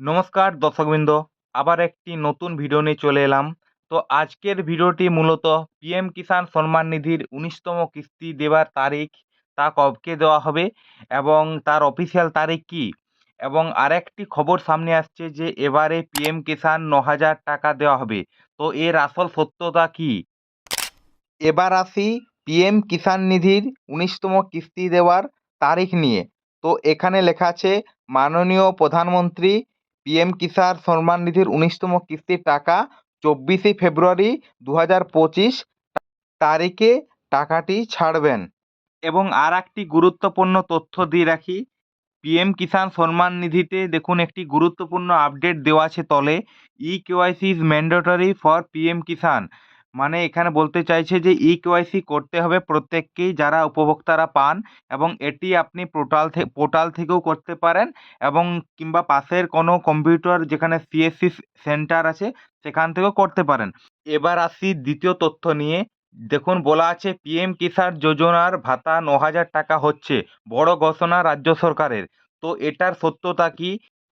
নমস্কার, দর্শকবৃন্দ। আবার একটি নতুন ভিডিও নিয়ে চলে এলাম। তো আজকের ভিডিওটি মূলত পিএম কিষাণ সম্মান নিধির উনিশতম কিস্তি দেওয়ার তারিখ, তা কবকে দেওয়া হবে এবং তার অফিসিয়াল তারিখ কী? এবং আরেকটি খবর সামনে আসছে যে এবারে পিএম কিষাণ ন হাজার টাকা দেওয়া হবে। তো এর আসল সত্যতা কী? এবার আসি পিএম কিষাণ নিধির উনিশতম কিস্তি দেওয়ার তারিখ নিয়ে। তো এখানে লেখা আছে, মাননীয় প্রধানমন্ত্রী পিএম কিষাণ সম্মান নিধির উনিশতম কিস্তির টাকা চব্বিশে ফেব্রুয়ারি দু হাজার পঁচিশ তারিখে টাকাটি ছাড়বেন। এবং আর একটি গুরুত্বপূর্ণ তথ্য দিয়ে রাখি, পিএম কিষাণ সম্মান নিধিতে দেখুন একটি গুরুত্বপূর্ণ আপডেট দেওয়া আছে তলে, E KYC is mandatory for PM Kisan. মানে এখানে বলতে চাইছে যে ই কেওয়াইসি করতে হবে প্রত্যেককেই যারা উপভোক্তারা পান এবং এটি আপনি পোর্টাল থেকে পোর্টাল থেকেও করতে পারেন এবং কিংবা পাশের কোনো কম্পিউটার যেখানে সিএসসি সেন্টার আছে সেখান থেকেও করতে পারেন। এবার আসি দ্বিতীয় তথ্য নিয়ে। দেখুন বলা আছে পিএম কিষাণ যোজনার ভাতা ন হাজার টাকা হচ্ছে। বড় ঘোষণা রাজ্য সরকারের। তো এটার সত্যতা কী?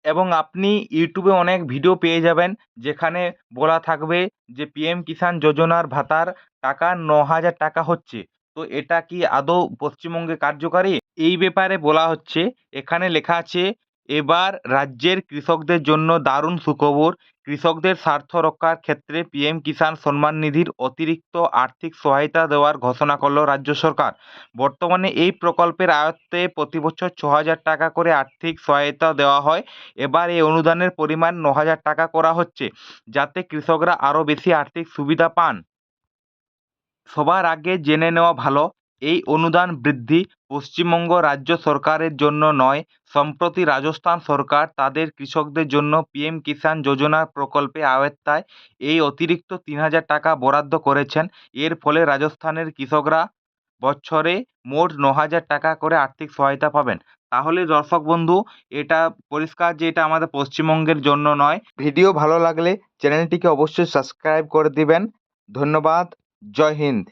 এবং আপনি ইউটিউবে অনেক ভিডিও পেয়ে যাবেন, যেখানে বলা থাকবে যে পিএম কিষাণ যোজনার ভাতার টাকা ন হাজার টাকা হচ্ছে। তো এটা কি আদৌ পশ্চিমবঙ্গে কার্যকারী? এই ব্যাপারে বলা হচ্ছে। এখানে লেখা আছে এবার রাজ্যের কৃষকদের জন্য দারুণ সুখবর। কৃষকদের স্বার্থ রক্ষার ক্ষেত্রে পিএম কিষাণ সম্মান নিধির অতিরিক্ত আর্থিক সহায়তা দেওয়ার ঘোষণা করল রাজ্য সরকার। বর্তমানে এই প্রকল্পের আয়ত্তে প্রতি বছর ছ হাজার টাকা করে আর্থিক সহায়তা দেওয়া হয়। এবার এই অনুদানের পরিমাণ ন হাজার টাকা করা হচ্ছে, যাতে কৃষকরা আরও বেশি আর্থিক সুবিধা পান। সবার আগে জেনে নেওয়া ভালো এই অনুদান বৃদ্ধি পশ্চিমবঙ্গ রাজ্য সরকারের জন্য নয়, সম্প্রতি রাজস্থান সরকার তাদের কৃষকদের জন্য পিএম কিষাণ যোজনার প্রকল্পে আওতায় এই অতিরিক্ত তিন হাজার টাকা বরাদ্দ করেছেন। এর ফলে রাজস্থানের কৃষকরা বছরে মোট ন হাজার টাকা করে আর্থিক সহায়তা পাবেন। তাহলে দর্শক বন্ধু, এটা পরিষ্কার যে এটা আমাদের পশ্চিমবঙ্গের জন্য নয়। ভিডিও ভালো লাগলে চ্যানেলটিকে অবশ্যই সাবস্ক্রাইব করে দিবেন। ধন্যবাদ। জয় হিন্দ।